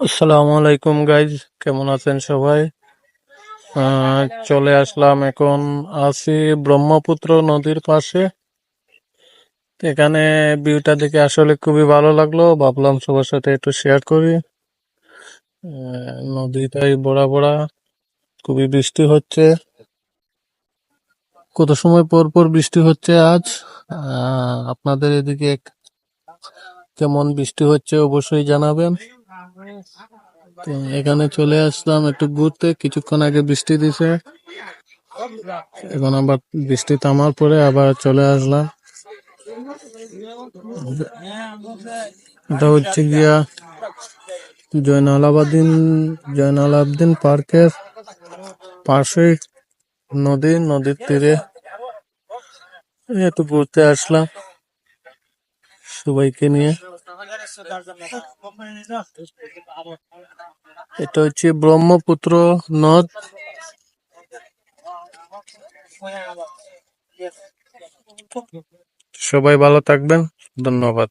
আসসালামু আলাইকুম গাইজ কেমন আছেন সবাই? আহ, চলে আসলাম এখন। আছি ব্রহ্মপুত্র নদীর পাশে। এখানে ভিউটা দেখে আসলে খুবই ভালো লাগল। ভাবলাম সবার সাথে একটু শেয়ার করি। আহ, নদীটাই বড়া বড়া খুবই বৃষ্টি হচ্ছে। কত সময় পর পর বৃষ্টি হচ্ছে আজ? আহ, আপনাদের এদিকে কেমন বৃষ্টি হচ্ছে অবশ্যই জানাবেন। তো এখানে চলে আসলাম একটু ঘুরতে। কিছুক্ষণ আগে বৃষ্টি দিছে। এখন আবার বৃষ্টি থামার পরে আবার চলে আসলাম। এটা হচ্ছে গিয়া জয়নাল আবাদিন জয়নাল আবদিন পার্কের পাশে নদী, নদীর তীরে। একটু ঘুরতে আসলাম সবাইকে নিয়ে। এটা হচ্ছে ব্রহ্মপুত্র নদ। সবাই ভালো থাকবেন। ধন্যবাদ।